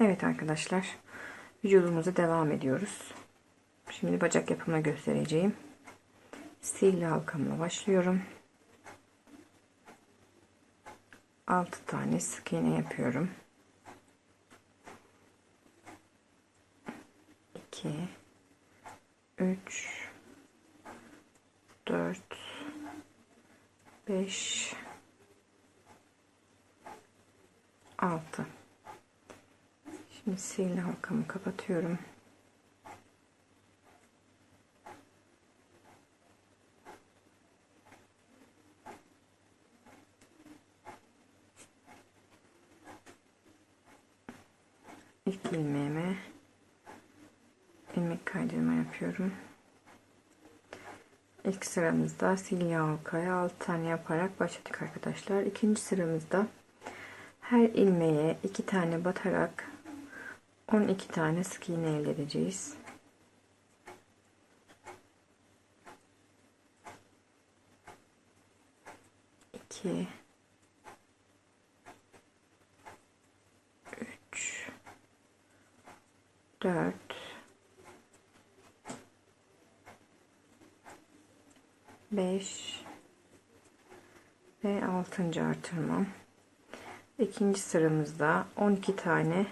Evet arkadaşlar. Vücudumuza devam ediyoruz. Şimdi bacak yapımını göstereceğim. Sihirli halkamla başlıyorum. 6 tane sık iğne yapıyorum. 2 3 4 5 6 Sihirli halkamı kapatıyorum. İlk ilmeğime ilmek kaydırma yapıyorum. İlk sıramızda sihirli halkaya 6 tane yaparak başladık arkadaşlar. İkinci sıramızda her ilmeğe 2 tane batarak 12 tane sık iğne elde edeceğiz. İki, üç, dört, beş ve altıncı artırmam. İkinci sıramızda 12 tane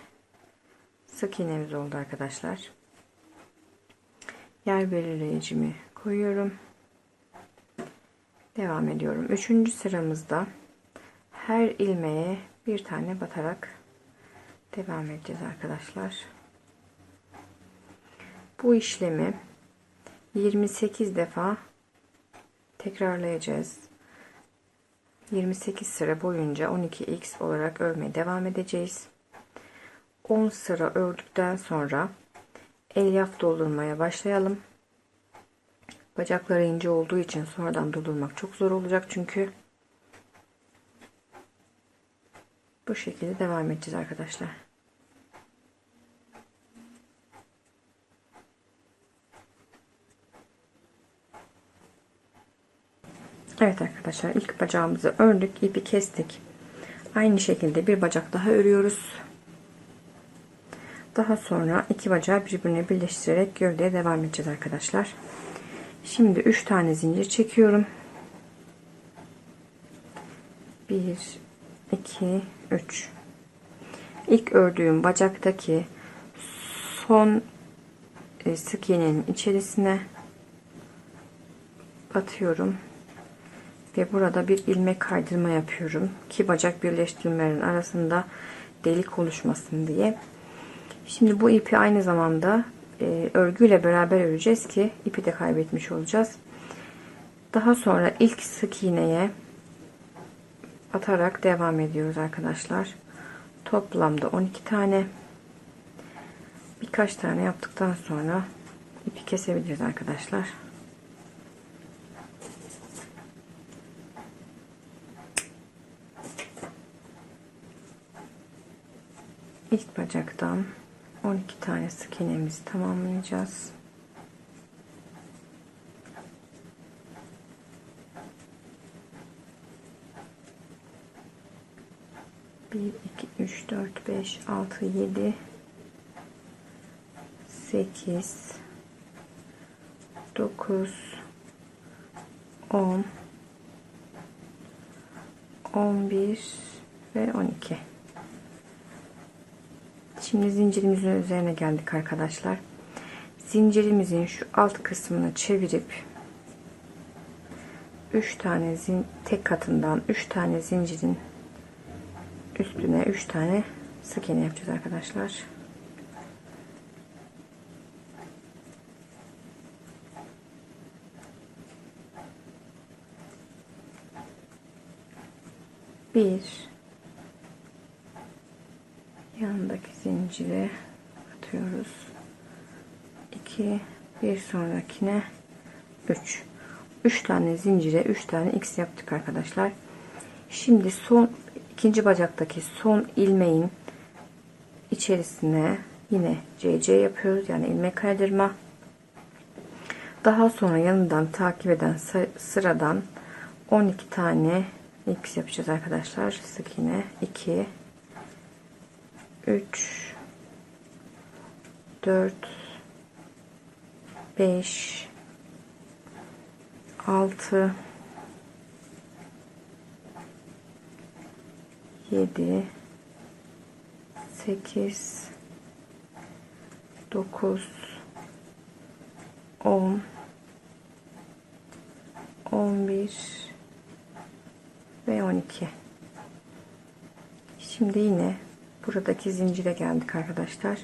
sık iğnemiz oldu arkadaşlar. Yer belirleyicimi koyuyorum. Devam ediyorum. Üçüncü sıramızda her ilmeğe bir tane batarak devam edeceğiz arkadaşlar. Bu işlemi 28 defa tekrarlayacağız. 28 sıra boyunca 12x olarak örmeye devam edeceğiz. 10 sıra ördükten sonra elyaf doldurmaya başlayalım. Bacakları ince olduğu için sonradan doldurmak çok zor olacak çünkü. Bu şekilde devam edeceğiz arkadaşlar. Evet arkadaşlar ilk bacağımızı ördük ipi kestik. Aynı şekilde bir bacak daha örüyoruz. Daha sonra iki bacağı birbirine birleştirerek gövdeye devam edeceğiz arkadaşlar. Şimdi 3 tane zincir çekiyorum. 1 2 3 İlk ördüğüm bacaktaki son e, sık iğnenin içerisine batıyorum ve burada bir ilmek kaydırma yapıyorum ki bacak birleştirmelerin arasında delik oluşmasın diye Şimdi bu ipi aynı zamanda e, örgüyle beraber öreceğiz ki ipi de kaybetmiş olacağız. Daha sonra ilk sık iğneye atarak devam ediyoruz arkadaşlar. Toplamda 12 tane birkaç tane yaptıktan sonra ipi kesebiliriz arkadaşlar. İlk bacaktan 12 tane sık iğnemizi tamamlayacağız. Bir, iki, üç, dört, beş, altı, yedi, sekiz, dokuz, on, on bir ve on iki. Şimdi zincirimizin üzerine geldik arkadaşlar. Zincirimizin şu alt kısmını çevirip 3 tane zin tek katından 3 tane zincirin üstüne 3 tane sık iğne yapacağız arkadaşlar. Bir yanındaki zincire atıyoruz. 2 bir sonrakine 3 3 tane zincire 3 tane x yaptık arkadaşlar. Şimdi son ikinci bacaktaki son ilmeğin içerisine yine CC yapıyoruz. Yani ilmek kaydırma. Daha sonra yanından takip eden sıradan 12 tane x yapacağız arkadaşlar. Sık iğne 2 3 4 5 6 7 8 9 10 11 ve 12 şimdi yine buradaki zincire geldik arkadaşlar.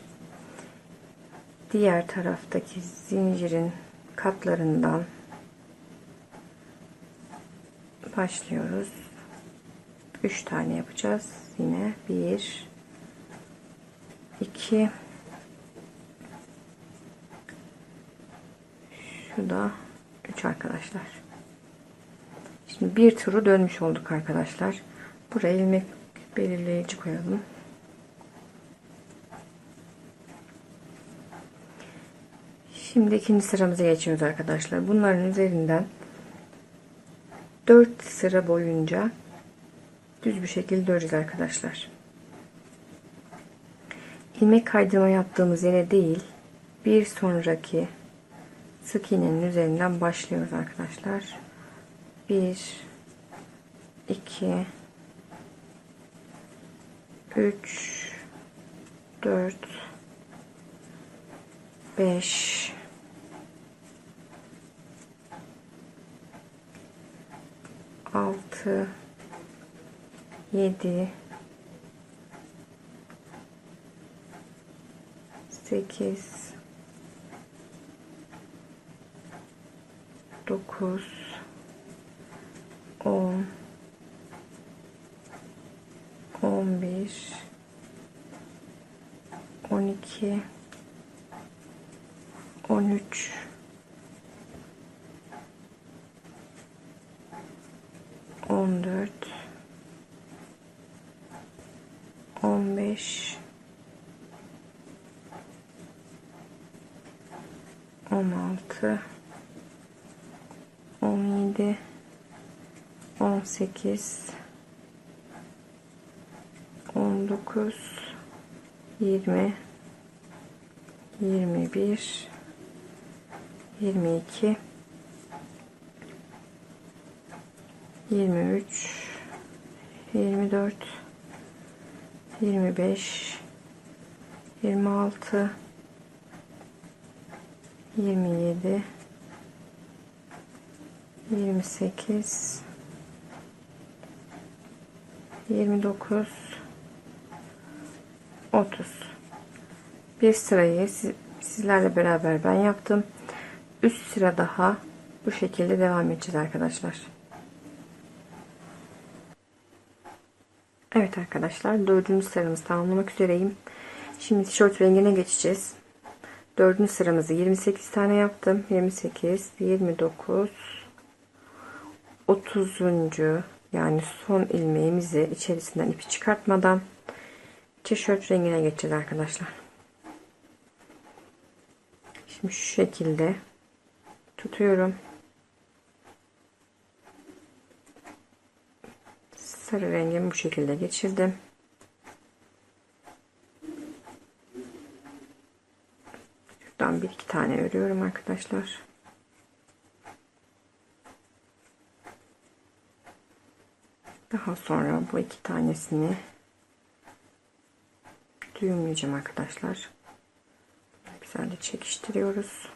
Diğer taraftaki zincirin katlarından başlıyoruz. 3 tane yapacağız. Yine 1 2 şu da 3 arkadaşlar. Şimdi bir turu dönmüş olduk arkadaşlar. Buraya ilmek belirleyici koyalım Şimdi ikinci sıramıza geçiyoruz arkadaşlar. Bunların üzerinden 4 sıra boyunca düz bir şekilde öreceğiz arkadaşlar. ilmek kaydırma yaptığımız yere değil bir sonraki sık iğnenin üzerinden başlıyoruz arkadaşlar. 1 2 3 4 5 6 7 8 9 10 11 12 13 17 18 19 20 21 22 23 24 25 26 27 28 29 30 bir sırayı siz, sizlerle beraber ben yaptım. Üst sıra daha bu şekilde devam edeceğiz arkadaşlar. Evet arkadaşlar dördüncü sıramızı tamamlamak üzereyim. Şimdi tişört rengine geçeceğiz. Dördüncü sıramızı 28 tane yaptım. 28, 29, 30. yani son ilmeğimizi içerisinden ipi çıkartmadan tişört rengine geçeceğiz arkadaşlar. Şimdi şu şekilde tutuyorum. Sarı rengimi bu şekilde geçirdim. Şuradan bir iki tane örüyorum arkadaşlar. Daha sonra bu iki tanesini düğümleyeceğim arkadaşlar. Güzelce çekiştiriyoruz.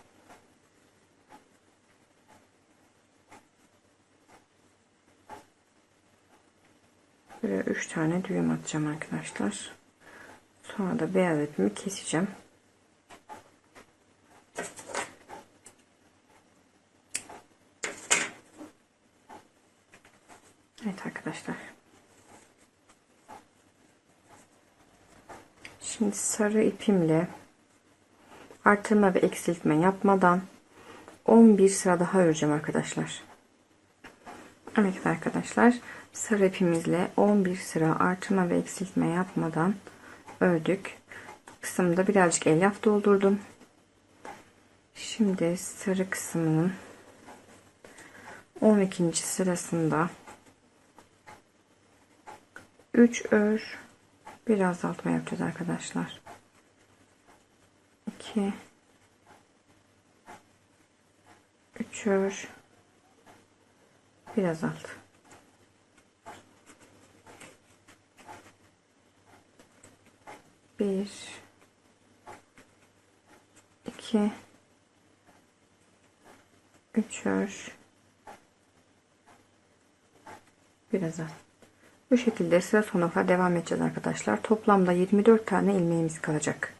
Buraya 3 tane düğüm atacağım arkadaşlar. Sonra da beyaz ipimi keseceğim. Evet arkadaşlar. Şimdi sarı ipimle artırma ve eksiltme yapmadan 11 sıra daha öreceğim arkadaşlar. Evet arkadaşlar sarı ipimizle 11 sıra artırma ve eksiltme yapmadan ördük. Kısımda birazcık elyaf doldurdum. Şimdi sarı kısmının 12. sırasında 3 ör. Bir azaltma yapacağız arkadaşlar. 2 üçer biraz alt. Bir. İki. Üçer biraz alt bu şekilde sıra sonuna kadar devam edeceğiz arkadaşlar toplamda 24 tane ilmeğimiz kalacak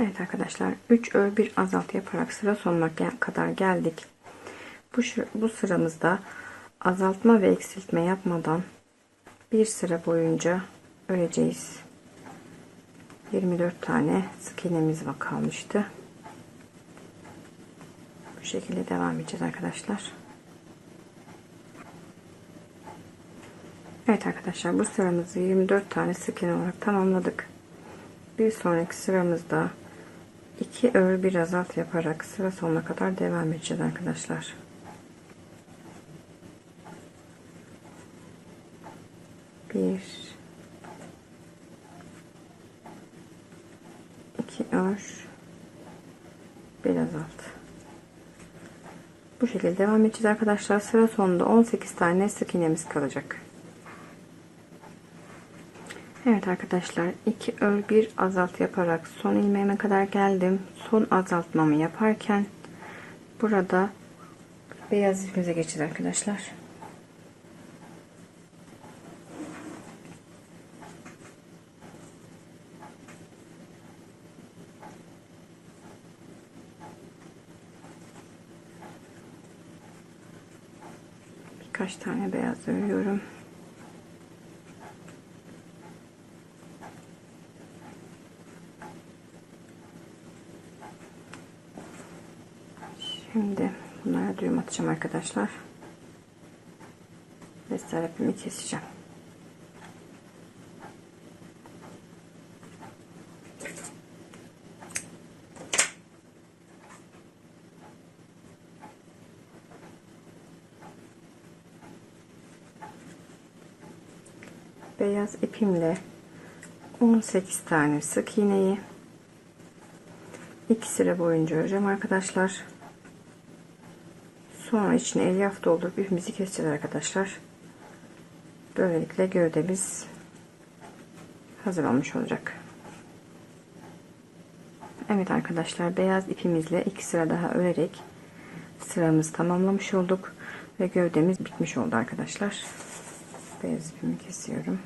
Evet arkadaşlar 3 ör 1 azalt yaparak sıra sonuna kadar geldik. Bu, bu sıramızda azaltma ve eksiltme yapmadan bir sıra boyunca öreceğiz. 24 tane sık iğnemiz kalmıştı. Bu şekilde devam edeceğiz arkadaşlar. Evet arkadaşlar bu sıramızı 24 tane sık iğne olarak tamamladık. Bir sonraki sıramızda 2 ör bir azalt yaparak sıra sonuna kadar devam edeceğiz arkadaşlar. Bir iki ör bir azalt. Bu şekilde devam edeceğiz arkadaşlar. Sıra sonunda 18 tane sık iğnemiz kalacak. Evet arkadaşlar 2 ör 1 azalt yaparak son ilmeğime kadar geldim. Son azaltmamı yaparken burada beyaz ipimize geçeceğiz arkadaşlar. Birkaç tane beyaz örüyorum. Şimdi atacağım arkadaşlar. Ve sarıpımı keseceğim. Beyaz ipimle 18 tane sık iğneyi iki sıra boyunca öreceğim arkadaşlar. Sonra içine elyaf doldurup ipimizi keseceğiz arkadaşlar. Böylelikle gövdemiz hazır olmuş olacak. Evet arkadaşlar beyaz ipimizle iki sıra daha örerek sıramızı tamamlamış olduk ve gövdemiz bitmiş oldu arkadaşlar. Beyaz ipimi kesiyorum.